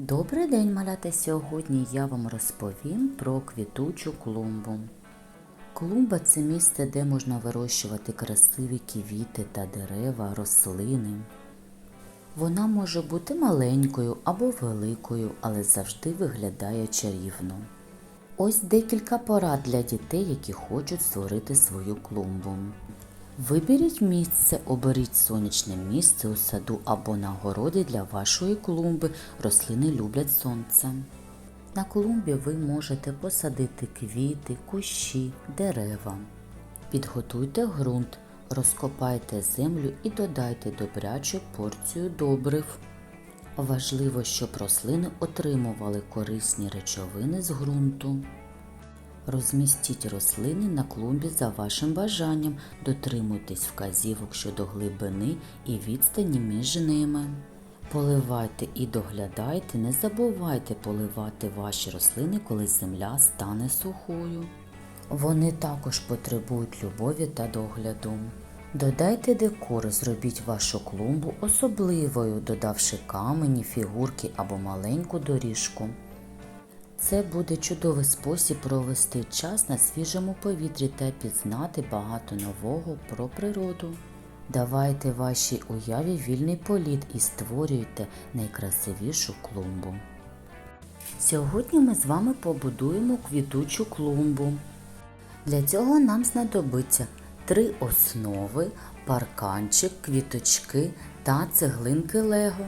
Добрий день, малята! Сьогодні я вам розповім про квітучу клумбу. Клумба це місце, де можна вирощувати красиві квіти та дерева, рослини. Вона може бути маленькою або великою, але завжди виглядає чарівно. Ось декілька порад для дітей, які хочуть створити свою клумбу. Виберіть місце, оберіть сонячне місце у саду або на городі для вашої клумби. Рослини люблять сонце. На клумбі ви можете посадити квіти, кущі, дерева. Підготуйте ґрунт, розкопайте землю і додайте добрячу порцію добрив. Важливо, щоб рослини отримували корисні речовини з ґрунту. Розмістіть рослини на клумбі за вашим бажанням, дотримуйтесь вказівок щодо глибини і відстані між ними. Поливайте і доглядайте, не забувайте поливати ваші рослини, коли земля стане сухою. Вони також потребують любові та догляду. Додайте декор, зробіть вашу клумбу особливою, додавши камені, фігурки або маленьку доріжку. Це буде чудовий спосіб провести час на свіжому повітрі та пізнати багато нового про природу. Давайте вашій уяві вільний політ і створюйте найкрасивішу клумбу. Сьогодні ми з вами побудуємо квітучу клумбу. Для цього нам знадобиться три основи, парканчик, квіточки та цеглинки Лего.